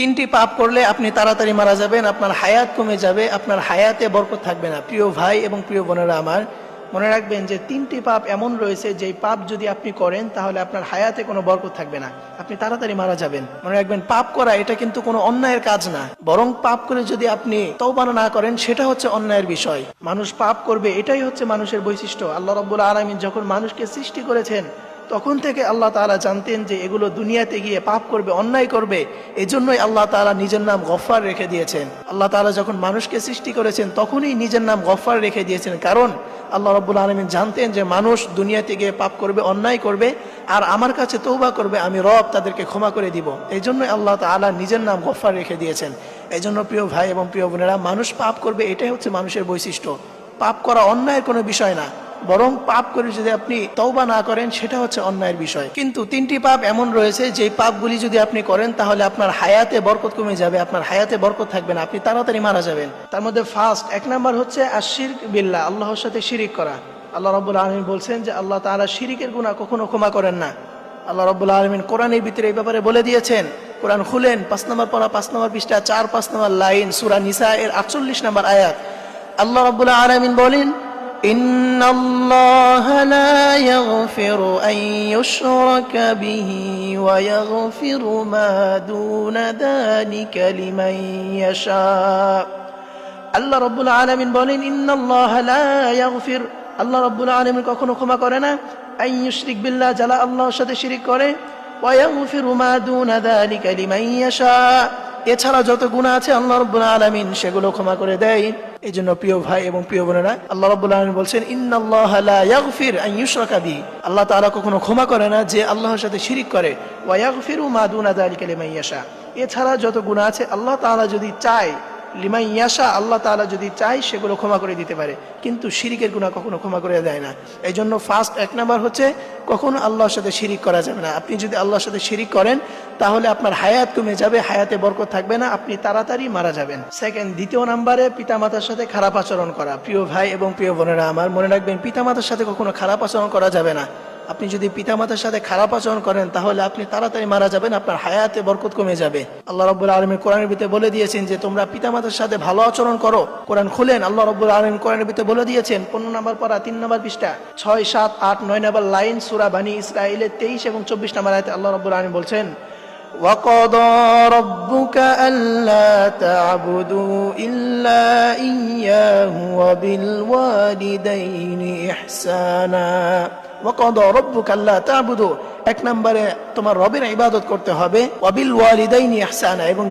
তিনটি পাপ করলে আপনি তাড়াতাড়ি মারা যাবেন, আপনার হায়াত কমে যাবে, আপনার হায়াতে বরকত থাকবে না। প্রিয় ভাই এবং প্রিয় বোনেরা আমার, মনে রাখবেন যে তিনটি পাপ এমন রয়েছে যে পাপ যদি আপনি করেন, তাহলে আপনার হায়াতে কোনো বরকত থাকবে না। আপনি তাড়াতাড়ি মারা যাবেন। মনে রাখবেন, পাপ করা এটা কিন্তু কোনো অন্যায়ের কাজ না। বরং পাপ করে যদি আপনি তৌবানা না করেন, সেটা হচ্ছে অন্যায়ের বিষয়। মানুষ পাপ করবে, এটাই হচ্ছে মানুষের বৈশিষ্ট্য। আল্লাহ রব্বুল আলমিন যখন মানুষকে সৃষ্টি করেছেন তখন থেকে আল্লাহ তালা জানতেন যে এগুলো দুনিয়াতে গিয়ে পাপ করবে, অন্যায় করবে। এজন্যই আল্লাহ তালা নিজের নাম গফফার রেখে দিয়েছেন। আল্লাহ তালা যখন মানুষকে সৃষ্টি করেছেন, তখনই নিজের নাম গফফার রেখে দিয়েছেন। কারণ আল্লাহ রব্বুল আলমিন জানতেন যে মানুষ দুনিয়াতে গিয়ে পাপ করবে, অন্যায় করবে, আর আমার কাছে তৌবা করবে, আমি রব তাদেরকে ক্ষমা করে দিব। এই জন্যই আল্লাহ তাআলা নিজের নাম গফফার রেখে দিয়েছেন। এই জন্য প্রিয় ভাই এবং প্রিয় বোনেরা, মানুষ পাপ করবে, এটাই হচ্ছে মানুষের বৈশিষ্ট্য। পাপ করা অন্যায়ের কোনো বিষয় না। বরং পাপ করে যদি আপনি তওবা না করেন, সেটা হচ্ছে অন্যায়ের বিষয়। কিন্তু তিনটি পাপ এমন রয়েছে, যে পাপগুলি যদি আপনি করেন, তাহলে আপনার হায়াতে বরকত কমে যাবে, আপনার হায়াতে বরকত থাকবে না, আপনি তাড়াতাড়ি মারা যাবেন। তার মধ্যে ফার্স্ট, এক নাম্বার হচ্ছে আশির বিল্লাহ, আল্লাহর সাথে শিরিক করা। আল্লাহ রব্বুল আলমিন বলছেন যে আল্লাহ তাআলা শিরিকের গুণা কখনো ক্ষমা করেন না। আল্লাহ রব্বুল আলমিন কোরআনের ভিতরে এই ব্যাপারে বলে দিয়েছেন, কোরআন খুলেন, পাঁচ নম্বর পড়া, পাঁচ নম্বর পৃষ্ঠা, চার, পাঁচ নম্বর লাইন, সুরা নিসা এর আটচল্লিশ নম্বর আয়াত। আল্লাহ রব্বুল আলমিন বলেন إن الله لا يغفر أن يشرك به ويغفر ما دون ذلك لمن يشاء আল্লাহ রব্বুল আলমিন বলেন ইন্নাল্লাহ লা ইয়াগফির আল্লাহ রব্বুল আলমিন কখনো ক্ষমা করে না আই ইউশরিক বিল্লাহ যারা আল্লাহর সাথে শিরিক করে ওয়া ইয়াগফিরু মা দুনা যালিকা লিমান ইয়াশা এছাড়া যত গুণা আছে আল্লাহ রব্বুল আলমিন সেগুলো ক্ষমা করে দেয়। এই জন্য প্রিয় ভাই এবং প্রিয় বোনেরা, আল্লাহ রব্বুল আলমিন বলছেন বিহি। আল্লাহ তালা কখনো ক্ষমা করে না যে আল্লাহর সাথে শিরিক করে। ওয়া মাদুন মা দুনা যালিকা লিমান ইয়াশা। এছাড়া যত গুণা আছে, আল্লাহ তালা যদি চায় লিমাই ইয়াশা, আল্লাহ তাআলা যদি চায়, সেগুলো ক্ষমা করে দিতে পারে। কিন্তু শিরিকের গুণা কখনো ক্ষমা করে দেয় না। এই জন্য ফার্স্ট এক নাম্বার হচ্ছে, কখনো আল্লাহর সাথে শিরিক করা যাবে না। আপনি যদি আল্লাহর সাথে শিরিক করেন, তাহলে আপনার হায়াত কমে যাবে, হায়াতে বরকত থাকবে না, আপনি তাড়াতাড়ি মারা যাবেন। সেকেন্ড দ্বিতীয় নাম্বারে পিতামাতার সাথে খারাপ আচরণ করা। প্রিয় ভাই এবং প্রিয় বোনেরা আমার মনে রাখবেন, পিতামাতার সাথে কখনো খারাপ আচরণ করা যাবে না। আপনি যদি পিতামাতার সাথে খারাপ আচরণ করেন তাহলে আপনি তাড়াতাড়ি মারা যাবেন আপনার হায়াতে বরকত কমে যাবে আল্লাহ রব্বুল আলমীর কোরআনের ভিতরে বলে দিয়েছেন যে তোমরা পিতামাতার সাথে ভালো আচরণ করো কোরআন খুলেন আল্লাহ রব্বুল আলম কোরআনের ভিতরে বলে দিয়েছেন পনেরো নম্বর পড়া তিন নম্বর পৃষ্ঠা ছয় সাত আট নয় নম্বর লাইন সুরা বানী ইসরায়েলের তেইশ এবং চব্বিশ নম্বর আয়তে আল্লাহ রব্বুল আলম বলছেন وقضى ربك ألا تعبدوا إلا إياه وبالوالدين إحسانا এক নম্বরে তোমার রবির ইবাদত করতে হবে। অবিল ওয়ালিদাইনি ইহসানা। এবং